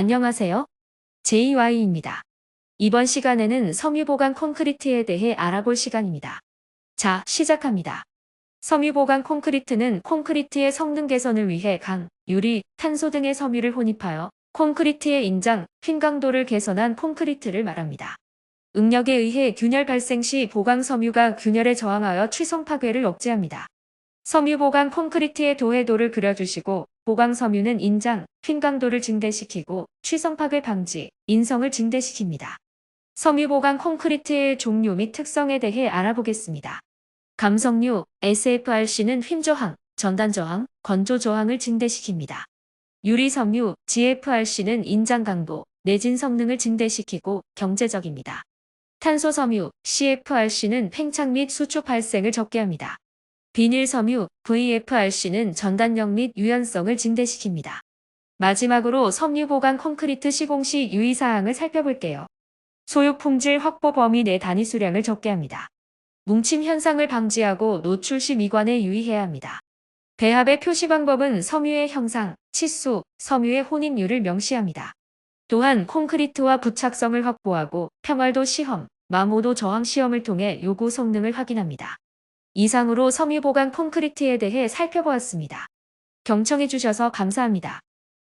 안녕하세요. JY입니다. 이번 시간에는 섬유보강 콘크리트에 대해 알아볼 시간입니다. 자, 시작합니다. 섬유보강 콘크리트는 콘크리트의 성능 개선을 위해 강, 유리, 탄소 등의 섬유를 혼입하여 콘크리트의 인장, 핀 강도를 개선한 콘크리트를 말합니다. 응력에 의해 균열 발생 시 보강 섬유가 균열에 저항하여 취성 파괴를 억제합니다. 섬유 보강 콘크리트의 도해도를 그려주시고 보강 섬유는 인장, 핀 강도를 증대시키고 취성 파괴 방지, 인성을 증대시킵니다. 섬유 보강 콘크리트의 종류 및 특성에 대해 알아보겠습니다. 감성류 SFRC는 힘 저항, 전단 저항, 건조 저항을 증대시킵니다. 유리 섬유 GFRC는 인장 강도, 내진 성능을 증대시키고 경제적입니다. 탄소 섬유 CFRC는 팽창 및 수초 발생을 적게 합니다. 비닐 섬유 VFRC는 전단력 및 유연성을 증대시킵니다. 마지막으로 섬유 보강 콘크리트 시공 시 유의사항을 살펴볼게요. 소유 품질 확보 범위 내 단위 수량을 적게 합니다. 뭉침 현상을 방지하고 노출 시 미관에 유의해야 합니다. 배합의 표시 방법은 섬유의 형상, 치수, 섬유의 혼입률을 명시합니다. 또한 콘크리트와 부착성을 확보하고 평활도 시험, 마모도 저항 시험을 통해 요구 성능을 확인합니다. 이상으로 섬유 보강 콘크리트에 대해 살펴보았습니다. 경청해 주셔서 감사합니다.